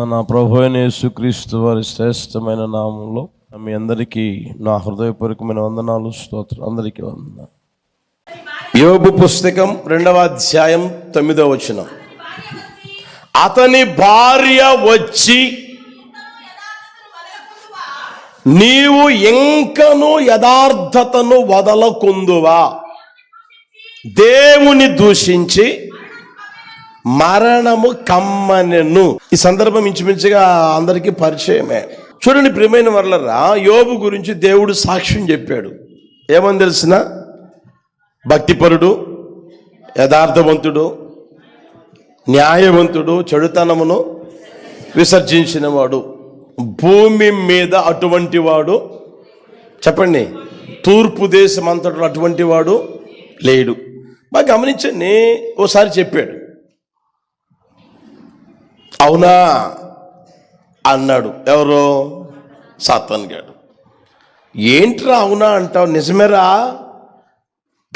మన ప్రభు అయిన యేసుక్రీస్తు వారి శ్రేష్టమైన నామంలో మీ అందరికీ నా హృదయపూర్వకమైన వందనాలు స్తోత్రం అందరికీ వందనాలు. యోగు పుస్తకం రెండవ అధ్యాయం తొమ్మిదవ వచనం. అతని భార్య వచ్చి నీవు ఇంకను యథార్థతను వదలకుందువా దేవుని దూషించి మరణము కమ్మనెను. ఈ సందర్భం ఇంచుమించుగా అందరికీ పరిచయమే. చూడండి ప్రియమైన వర్లరా యోబు గురించి దేవుడు సాక్ష్యం చెప్పాడు. ఏమని తెలిసిన? భక్తిపరుడు యథార్థవంతుడు న్యాయవంతుడు చెడుతనమును విసర్జించినవాడు భూమి మీద అటువంటి వాడు చెప్పండి తూర్పు దేశం అంతటా అటువంటి వాడు లేడు. బాగా గమనించండి ఓసారి చెప్పాడు. అవునా? అన్నాడు. ఎవరు? సాత్వన్ గాడు. ఏంట్రా అవునా అంటావు? నిజమేరా?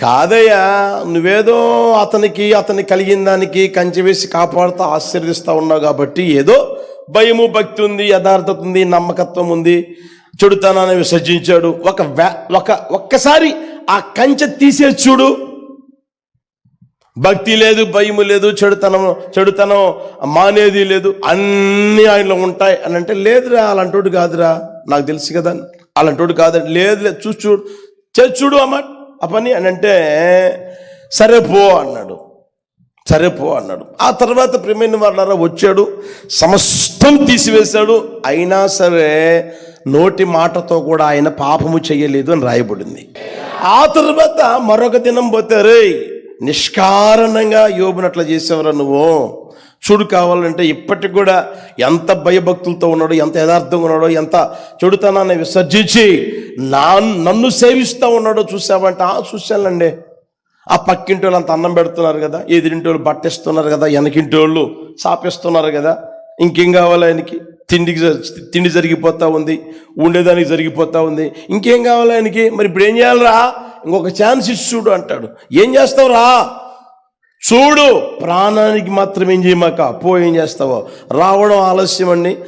కాదయ్యా నువ్వేదో అతనికి అతని కలిగిన దానికి కంచె వేసి కాపాడుతూ ఆశీర్దిస్తూ ఉన్నావు కాబట్టి ఏదో భయము భక్తి ఉంది యథార్థత ఉంది నమ్మకత్వం ఉంది. చెడుతనాన్ని విసర్జించాడు. ఒక వ్యా- ఒక ఒక్కసారి ఆ కంచె తీసే చూడు. భక్తి లేదు భయము లేదు చెడుతనం చెడుతనం మానేది లేదు. అన్నీ ఆయనలో ఉంటాయి అని అంటే లేదురా అలాంటోడు కాదురా నాకు తెలుసు కదా అలాంటోడు కాదు లేదు లేదు చూసి చూడు చేసి చూడు అమ్మ ఆ పని. అని అంటే సరే పో అన్నాడు. సరే పో అన్నాడు. ఆ తర్వాత ప్రేమైన వాళ్ళారా వచ్చాడు సమస్తం తీసివేశాడు. అయినా సరే నోటి మాటతో కూడా ఆయన పాపము చేయలేదు అని రాయబడింది. ఆ తర్వాత మరొక దినం పోతే రే నిష్కారణంగా యోబునట్లా చేసేవరా నువ్వు? చూడు కావాలంటే ఇప్పటికి కూడా ఎంత భయభక్తులతో ఉన్నాడో ఎంత యథార్థంగా ఉన్నాడో ఎంత చెడుతనాన్ని విసర్జించి నా నన్ను సేవిస్తూ ఉన్నాడో చూసావంటే ఆ చూశానండి ఆ పక్కింటి వాళ్ళు అంత అన్నం పెడుతున్నారు కదా ఎదిరింటి వాళ్ళు బట్టేస్తున్నారు కదా వెనకింటి వాళ్ళు సాపేస్తున్నారు కదా ఇంకేం కావాలి ఆయనకి? తిండికి తిండి జరిగిపోతూ ఉంది ఉండేదానికి జరిగిపోతూ ఉంది ఇంకేం కావాలి ఆయనకి? మరి ఇప్పుడు ఏం చేయాలరా? ఇంకొక ఛాన్స్ ఇచ్చి చూడు అంటాడు. ఏం చేస్తావు? రా. చూడు. ప్రాణానికి మాత్రం ఏం చేయమాక. పో ఏం చేస్తావో. రావడం ఆలస్యం అండి.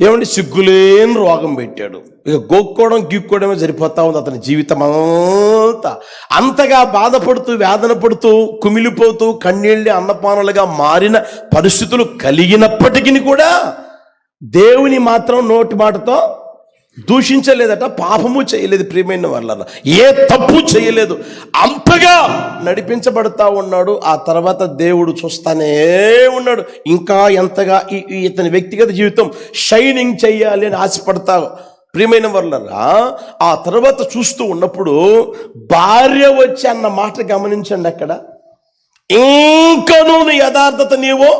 ఏమండి? సిగ్గులేని రోగం పెట్టాడు. ఇక గోక్కోవడం గిక్కోవడమే సరిపోతా ఉంది అతని జీవితం అంతా. అంతగా బాధపడుతూ వేదన పడుతూ కుమిలిపోతూ కన్నీళ్ళు అన్నపానులుగా మారిన పరిస్థితులు కలిగినప్పటికీ కూడా దేవుని మాత్రం నోటి మాటతో దూషించలేదట పాపము చేయలేదు ప్రియమైన వాళ్ళ ఏ తప్పు చేయలేదు. అంతగా నడిపించబడతా ఉన్నాడు. ఆ తర్వాత దేవుడు చూస్తానే ఉన్నాడు. ఇంకా ఎంతగా ఈ ఇతని వ్యక్తిగత జీవితం షైనింగ్ చేయాలి అని ఆశపడతా ప్రియమైన వాళ్ళరా ఆ తర్వాత చూస్తూ ఉన్నప్పుడు భార్య వచ్చి అన్న మాట గమనించండి అక్కడ. ఇంకనూ నీ యథార్థత నీవు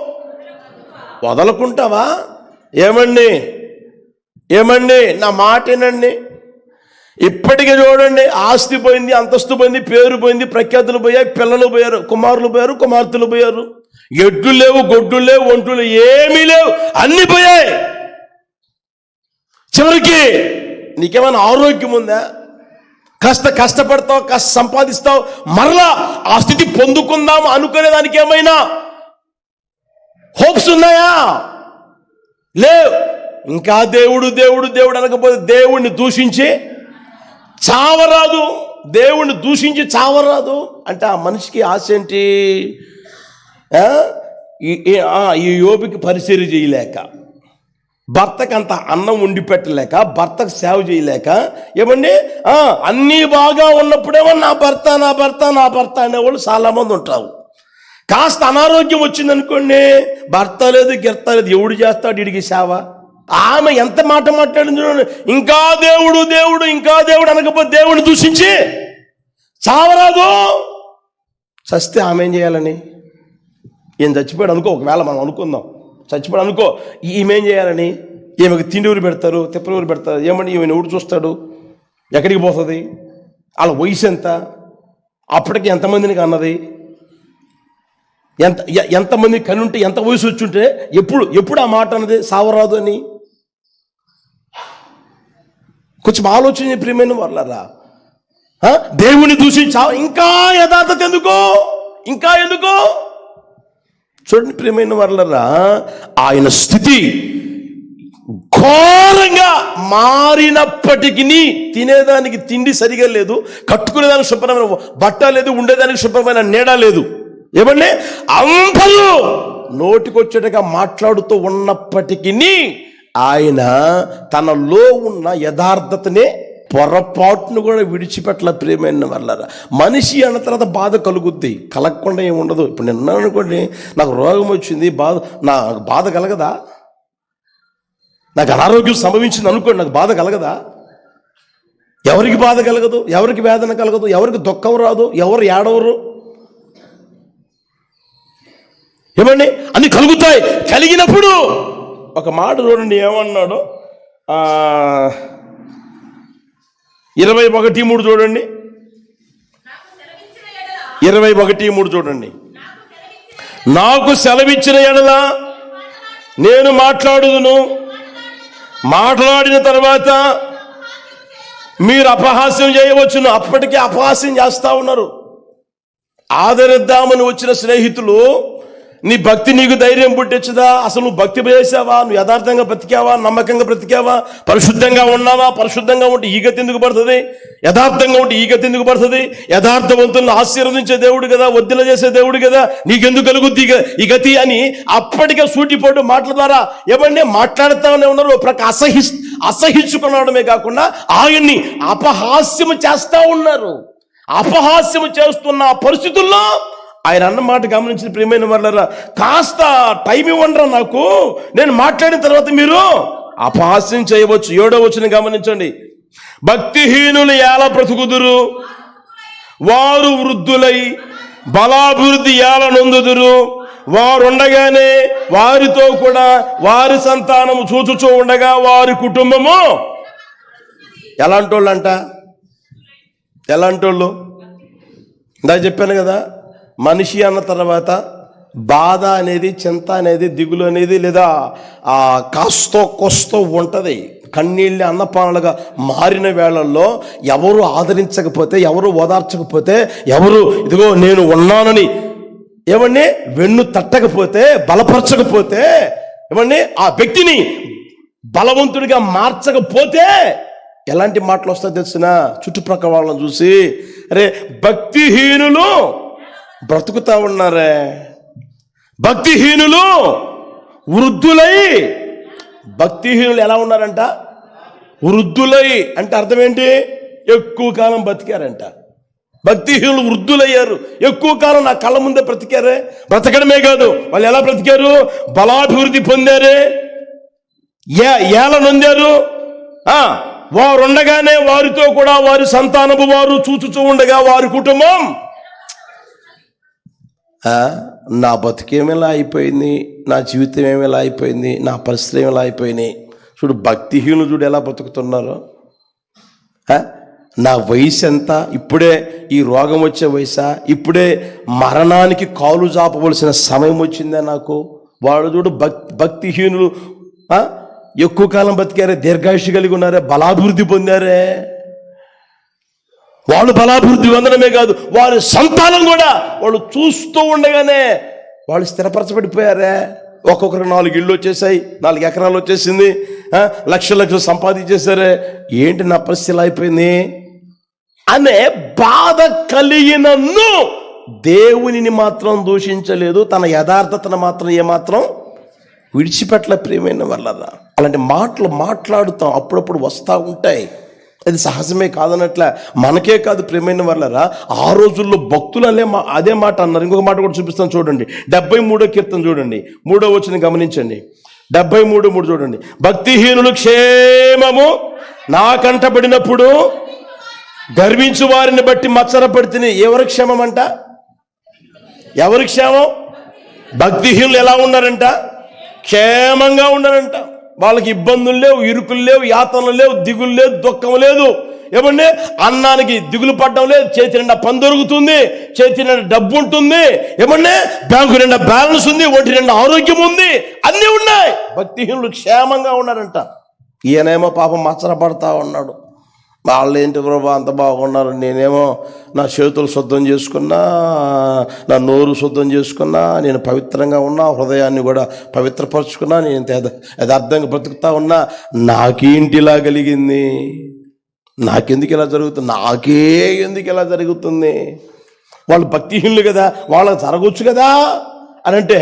వదలకుంటావా? ఏమండి? ఏమండి? నా మాటేనండి ఇప్పటికీ చూడండి ఆస్తి పోయింది అంతస్తు పోయింది పేరు పోయింది ప్రఖ్యాతులు పోయాయి పిల్లలు పోయారు కుమారులు పోయారు కుమార్తెలు పోయారు. ఎడ్లు లేవు గొడ్డు లేవు ఒంట్లు ఏమీ లేవు అన్ని పోయాయి. చివరికి నీకేమైనా ఆరోగ్యం ఉందా? కాస్త కష్టపడతావు కాస్త సంపాదిస్తావు మరలా ఆ స్థితి పొందుకుందాం అనుకునే దానికి ఏమైనా హోప్స్ ఉన్నాయా? లేవు. ఇంకా దేవుడు దేవుడు దేవుడు అనకపోతే దేవుణ్ణి దూషించి చావరాదు. దేవుణ్ణి దూషించి చావరాదు. అంటే ఆ మనిషికి ఆశ ఏంటి? ఈ- యోబికి పరిచర్య చేయలేక భర్తకు అంత అన్నం ఉండి పెట్టలేక భర్తకు సేవ చేయలేక ఏమండి? అన్నీ బాగా ఉన్నప్పుడేమో నా భర్త నా భర్త నా భర్త అనేవాళ్ళు చాలామంది ఉంటారు. కాస్త అనారోగ్యం వచ్చిందనుకోండి భర్త లేదు గిర్త లేదు ఎవడు చేస్తాడు ఇడికి సేవ? ఆమె ఎంత మాట మాట్లాడింది చూడండి. ఇంకా దేవుడు దేవుడు ఇంకా దేవుడు అనకపోతే దేవుడిని దూషించి చావరాదు. చస్తే ఆమె ఏం చేయాలని? ఈయన చచ్చిపోయాడు అనుకో ఒకవేళ మనం అనుకుందాం. చచ్చిపోయాడు అనుకో ఈమె ఏం చేయాలని? ఈమెకు తిండి ఊరు పెడతారు తిప్పలు ఊరు పెడతారు. ఏమని ఈమెను ఊరు చూస్తాడు? ఎక్కడికి పోతుంది? వాళ్ళ వయసు ఎంత? అప్పటికి ఎంతమందిని కన్నది ఎంత ఎంతమంది కనుంటే ఉంటే ఎంత వయసు వచ్చి ఉంటే ఎప్పుడు ఎప్పుడు ఆ మాట అన్నది? సావరాదు అని. కొంచెం ఆలోచన ప్రియమైన వాళ్ళరా. దేవుని దూషించా ఇంకా యథార్థత ఎందుకో? ఇంకా ఎందుకో? చూడండి ప్రియమైన వాళ్ళరా ఆయన స్థితి ఘోరంగా మారినప్పటికీ తినేదానికి తిండి సరిగా లేదు కట్టుకునేదానికి శుభ్రమైన బట్ట లేదు ఉండేదానికి శుభ్రమైన నీడ లేదు. ఏమండి? అందరూ నోటికొచ్చేటగా మాట్లాడుతూ ఉన్నప్పటికీ ఆయన తనలో ఉన్న యథార్థతనే పొరపాటును కూడా విడిచిపెట్టల ప్రేమైన వాళ్ళరా. మనిషి అన్న తర్వాత బాధ కలుగుద్ది. కలగకుండా ఏమి ఉండదు. ఇప్పుడు నిన్న అనుకోండి నాకు రోగం వచ్చింది బాధ నా బాధ కలగదా? నాకు అనారోగ్యం సంభవించింది అనుకోండి నాకు బాధ కలగదా? ఎవరికి బాధ కలగదు? ఎవరికి వేదన కలగదు? ఎవరికి దుఃఖం రాదు? ఎవరు ఏడవరు? ఏమండి? అన్ని కలుగుతాయి. కలిగినప్పుడు ఒక మాట చూడండి ఏమన్నాడు ఇరవై ఒకటి మూడు చూడండి. ఇరవై ఒకటి మూడు చూడండి. నాకు సెలవిచ్చిన ఎడల నేను మాట్లాడుదును. మాట్లాడిన తర్వాత మీరు అపహాస్యం చేయవచ్చును. అప్పటికే అపహాస్యం చేస్తూ ఉన్నారు. ఆదరిద్దామని వచ్చిన స్నేహితులు నీ భక్తి నీకు ధైర్యం పుట్టించదా? అసలు నువ్వు భక్తి చేసావా? నువ్వు యథార్థంగా బ్రతికావా? నమ్మకంగా బ్రతికావా? పరిశుద్ధంగా ఉన్నావా? పరిశుద్ధంగా ఉంటే ఈ గతి ఎందుకు పడుతుంది? యథార్థంగా ఉంటే ఈ గతి ఎందుకు పడుతుంది? యథార్థవంతులను ఆశీర్వదించే దేవుడు కదా వద్దిల చేసే దేవుడు కదా. నీకెందుకు కలుగుద్ది ఈ గతి అని అప్పటికే సూటిపోటు మాటల ద్వారా ఎవరిని మాట్లాడుతానే ఉన్నారు ప్రక అసహి అసహించుకునడమే కాకుండా ఆయన్ని అపహాస్యము చేస్తా ఉన్నారు. అపహాస్యము చేస్తున్న పరిస్థితుల్లో ఆయన అన్నమాట గమనించిన ప్రియమైన వాళ్ళరా కాస్త టైం ఇవ్వండిరా నాకు. నేను మాట్లాడిన తర్వాత మీరు అపహాస్యం చేయవచ్చు. ఏడో వచ్చిన గమనించండి. భక్తిహీనులు ఎలా బ్రతుకుదురు? వారు వృద్ధులై బలాభివృద్ధి ఎలా నొందుదురు? వారుండగానే వారితో కూడా వారి సంతానము చూచుచూ ఉండగా వారి కుటుంబము ఎలాంటి వాళ్ళంట ఎలాంటి వాళ్ళు ఇందాక చెప్పాను కదా మనిషి అన్న తర్వాత బాధ అనేది చింత అనేది దిగులు అనేది లేదా ఆ కాస్తో కొస్తో ఉంటుంది. కన్నీళ్ళని అన్నపానాలుగా మారిన వేళల్లో ఎవరు ఆదరించకపోతే ఎవరు ఓదార్చకపోతే ఎవరు ఇదిగో నేను ఉన్నానని ఏమండి? వెన్ను తట్టకపోతే బలపరచకపోతే ఏమండి? ఆ వ్యక్తిని బలవంతుడిగా మార్చకపోతే ఎలాంటి మాటలు వస్తాయో తెలిసిన చుట్టుప్రక్కల వాళ్ళని చూసి అరే భక్తిహీనులు బ్రతుకుతా ఉన్నారే? భక్తిహీనులు వృద్ధులై భక్తిహీనులు ఎలా ఉన్నారంట? వృద్ధులై అంటే అర్థం ఏంటి? ఎక్కువ కాలం బతికారంట. భక్తిహీనులు వృద్ధులయ్యారు. ఎక్కువ కాలం నా కళ్ళ ముందే బ్రతికారే? బ్రతకడమే కాదు. వాళ్ళు ఎలా బ్రతికారు? బలాభివృద్ధి పొందారే? ఏ ఏల నొందారు? ఆ, వారు ఉండగానే వారితో కూడా వారి సంతానము వారు చూచుచూ ఉండగా వారి కుటుంబం నా నా బతుకేమేలా అయిపోయింది? నా జీవితం ఏమేలా అయిపోయింది? నా పరిస్థితి ఇలా అయిపోయినాయి? చూడు భక్తిహీనులు చూడు ఎలా బతుకుతున్నారు. నా వయసు ఎంత? ఇప్పుడే ఈ రోగం వచ్చే వయసా? ఇప్పుడే మరణానికి కాలు జాపవలసిన సమయం వచ్చిందే నాకు? వాడు చూడు భక్ భక్తిహీనులు ఎక్కువ కాలం బతికారే దీర్ఘాయుషి కలిగి ఉన్నారే బలాభివృద్ధి పొందారే. వాళ్ళు బలాభివృద్ధి పొందడమే కాదు వారి సంతానం కూడా వాళ్ళు చూస్తూ ఉండగానే వాళ్ళు స్థిరపరచబడిపోయారే. ఒక్కొక్కరు నాలుగు ఇళ్ళు వచ్చేసాయి నాలుగు ఎకరాలు వచ్చేసింది లక్ష లక్షలు సంపాదించేశారే. ఏంటి నా పరిస్థితి ఇలా అయిపోయింది? అనే బాధ కలిగినన్ను దేవునిని మాత్రం దూషించలేదు తన యథార్థతను మాత్రం ఏమాత్రం విడిచిపెట్టలే ప్రియమైన వాళ్ళరా. అలాంటి మాటలు మాట్లాడుతాం అప్పుడప్పుడు వస్తూ ఉంటాయి. అది సహజమే కాదన్నట్ల. మనకే కాదు ప్రేమైన వాళ్ళరా ఆ రోజుల్లో భక్తులు అనే మా అదే మాట అన్నారు. ఇంకొక మాట కూడా చూపిస్తాను చూడండి. డెబ్బై మూడో కీర్తన చూడండి. మూడో వచ్చిన గమనించండి. డెబ్బై మూడు మూడు చూడండి. భక్తిహీనులు క్షేమము నా కంటబడినప్పుడు గర్వించు వారిని బట్టి మత్సరపడితే ఎవరి క్షేమం అంట ఎవరి క్షేమం? భక్తిహీనులు ఎలా ఉన్నారంట? క్షేమంగా ఉన్నారంట. వాళ్ళకి ఇబ్బందులు లేవు ఇరుకులు లేవు యాతనలు లేవు దిగులు లేదు దుఃఖం లేదు. ఏమండి? అన్నానికి దిగులు పడడం లేదు చేతి నిండా పని దొరుకుతుంది చేతి నిండా డబ్బు ఉంటుంది. ఏమండి? బ్యాంకు నిండా బ్యాలెన్స్ ఉంది ఒంటి నిండా ఆరోగ్యం ఉంది అన్నీ ఉన్నాయి. భక్తిహీనులు క్షేమంగా ఉన్నారంట. ఈయనేమో పాపం మచ్చరపడతా ఉన్నాడు. వాళ్ళు ఏంటి ప్రభా అంత బాగున్నారు. నేనేమో నా చేతులు శుద్ధం చేసుకున్నా నా నోరు శుద్ధం చేసుకున్నా నేను పవిత్రంగా ఉన్నా హృదయాన్ని కూడా పవిత్రపరచుకున్నా నేను యథార్థంగా బ్రతుకుతా ఉన్నా నాకేంటి ఇలా కలిగింది. నాకెందుకు ఇలా జరుగుతుంది? నాకే ఎందుకు ఇలా జరుగుతుంది? వాళ్ళు భక్తిహీనులు కదా వాళ్ళకి జరగవచ్చు కదా? అని అంటే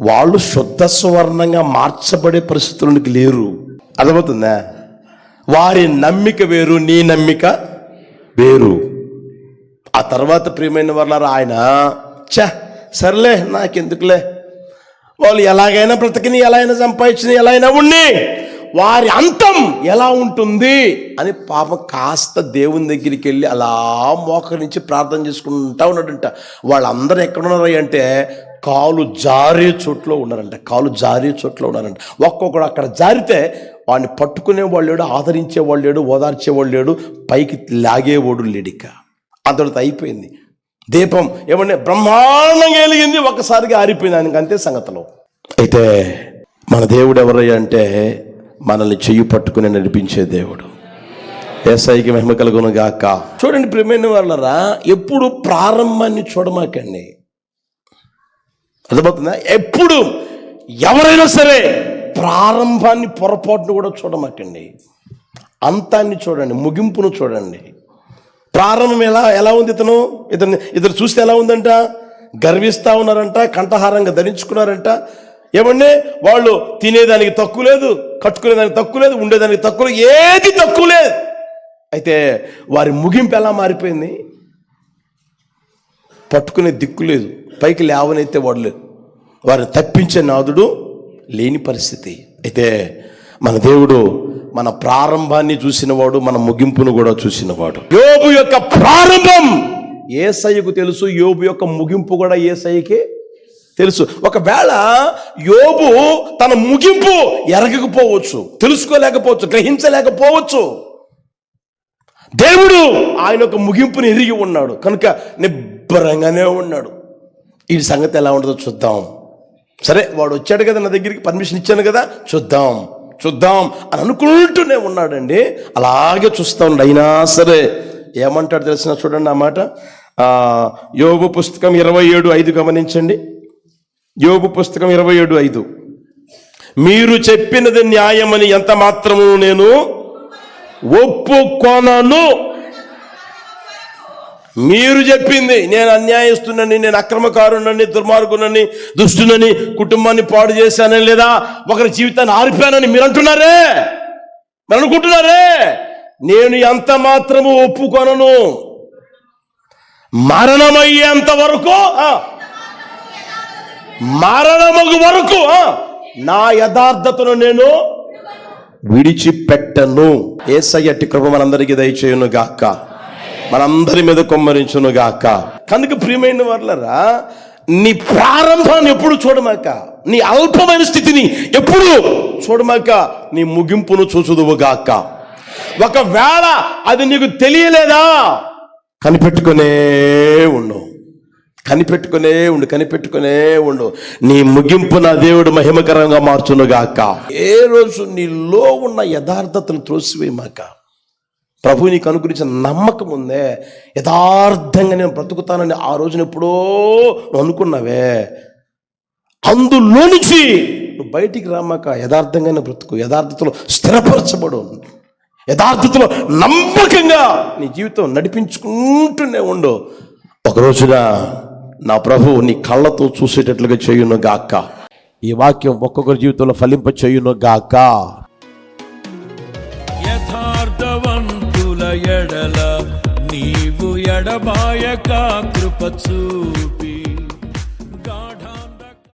వాళ్ళు శుద్ధ సువర్ణంగా మార్చబడే పరిస్థితులకు లేరు. అర్థమవుతుందా? వారి నమ్మిక వేరు నీ నమ్మిక వేరు. ఆ తర్వాత ప్రియమైన వాళ్ళారా ఆయన చ సర్లే నాకెందుకులే. వాళ్ళు ఎలాగైనా బ్రతకని ఎలా అయినా సంపాదించిన ఎలా అయినా ఉండి వారి అంతం ఎలా ఉంటుంది అని పాపం కాస్త దేవుని దగ్గరికి వెళ్ళి అలా మోకరించి ప్రార్థన చేసుకుంటా ఉన్నాడంట. వాళ్ళందరూ ఎక్కడున్నారు అంటే కాలు జారే చోట్లో ఉన్నారంట కాలు జారే చోట్లో ఉన్నారంట. ఒక్కొక్కడు అక్కడ జారితే వాడిని పట్టుకునే వాళ్ళు లేడు ఆదరించే వాళ్ళు లేడు ఓదార్చేవాడు లేడు పైకి లాగేవాడు లేడిక. అంతటితో అయిపోయింది. దీపం ఏమంటే బ్రహ్మాండంగా వెలిగింది ఒక్కసారిగా ఆరిపోయింది. ఆయనకి అంతే సంగతిలో. అయితే మన దేవుడు ఎవరయ్యా అంటే మనల్ని చెయ్యి పట్టుకుని నడిపించే దేవుడు. ఏసైకి మహిమ కలుగును గాక. చూడండి ప్రేమైన వాళ్ళరా ఎప్పుడు ప్రారంభాన్ని చూడమాకండి. అర్థమవుతుందా? ఎప్పుడు ఎవరైనా సరే ప్రారంభాన్ని పొరపాటును కూడా చూడమాకండి. అంతాన్ని చూడండి ముగింపును చూడండి. ప్రారంభం ఎలా ఎలా ఉంది ఇతను? ఇతను ఇతను చూస్తే ఎలా ఉందంట? గర్విస్తూ ఉన్నారంట కంఠహారంగా ధరించుకున్నారంట. ఏమండి? వాళ్ళు తినేదానికి తక్కువ లేదు కట్టుకునేదానికి తక్కువ లేదు ఉండేదానికి తక్కువ లేదు ఏది తక్కువ లేదు. అయితే వారి ముగింపు ఎలా మారిపోయింది? పట్టుకునే దిక్కు లేదు పైకి లేవనైతే వాడు వారిని తప్పించే నాదుడు లేని పరిస్థితి. అయితే మన దేవుడు మన ప్రారంభాన్ని చూసినవాడు మన ముగింపును కూడా చూసినవాడు. యోబు యొక్క ప్రారంభం ఏసయ్యకు తెలుసు యోబు యొక్క ముగింపు కూడా ఏసయ్యకి తెలుసు. ఒకవేళ యోబు తన ముగింపు ఎరగకపోవచ్చు తెలుసుకోలేకపోవచ్చు గ్రహించలేకపోవచ్చు దేవుడు ఆయన యొక్క ముగింపుని ఎరిగి ఉన్నాడు. కనుక నిబ్బరంగానే ఉన్నాడు. ఈ సంగతి ఎలా ఉంటుందో చూద్దాం. సరే వాడు వచ్చాడు కదా నా దగ్గరికి పర్మిషన్ ఇచ్చాను కదా చూద్దాం చూద్దాం అని అనుకుంటూనే ఉన్నాడండి. అలాగే చూస్తా ఉన్నాడు అయినా సరే ఏమంటాడు తెలిసిన చూడండి ఆ మాట? పుస్తకం ఇరవై ఏడు ఐదు గమనించండి. యోగు పుస్తకం ఇరవై ఏడు ఐదు. మీరు చెప్పినది న్యాయమని ఎంత మాత్రము నేను ఒప్పుకొనను. మీరు చెప్పింది. నేను అన్యాయస్తున్నని నేను అక్రమకారునని దుర్మార్గునని దుష్టునని కుటుంబాన్ని పాడు చేశానని లేదా ఒకరి జీవితాన్ని ఆరిపానని మీరు అంటున్నారే? మీరు అనుకుంటున్నారే? నేను ఎంత మాత్రము ఒప్పుకొనను? మరణమయ్యేంత వరకు మరణము వరకు నా యథార్థతను నేను విడిచిపెట్టను. ఏసయ్యటి కృప మనందరికీ దయచేయును గాక మనందరి మీద కొమ్మరించును గాక. కనుక ప్రియమైన వాళ్ళరా నీ ప్రారంభాన్ని ఎప్పుడు చూడమాక నీ అల్పమైన స్థితిని ఎప్పుడు చూడమాక నీ ముగింపును చూచుదువు గాక. ఒకవేళ అది నీకు తెలియలేదా? కనిపెట్టుకునే ఉండు. కనిపెట్టుకునే ఉండు కనిపెట్టుకునే ఉండు. నీ ముగింపు నా దేవుడు మహిమకరంగా మార్చునుగాక ఏ రోజు నీలో ఉన్న యథార్థతను త్రోసివేయమాక. ప్రభు నీకు అనుగురించిన నమ్మకం ఉందే. యథార్థంగా నేను బ్రతుకుతానని ఆ రోజున ఎప్పుడో నువ్వు అనుకున్నావే. అందులో నుంచి నువ్వు బయటికి రామాక యథార్థంగానే బ్రతుకు యథార్థతలో స్థిరపరచబడు. యథార్థతలో నమ్మకంగా నీ జీవితం నడిపించుకుంటూనే ఉండు. ఒక రోజున నా ప్రభు నీ కళ్ళతో చూసేటట్లుగా చేయును గాక ఈ వాక్యం ఒక్కొక్కరి జీవితంలో ఫలింప చేయును గాక ఎడల నీవు ఎడబాయక కృప చూపి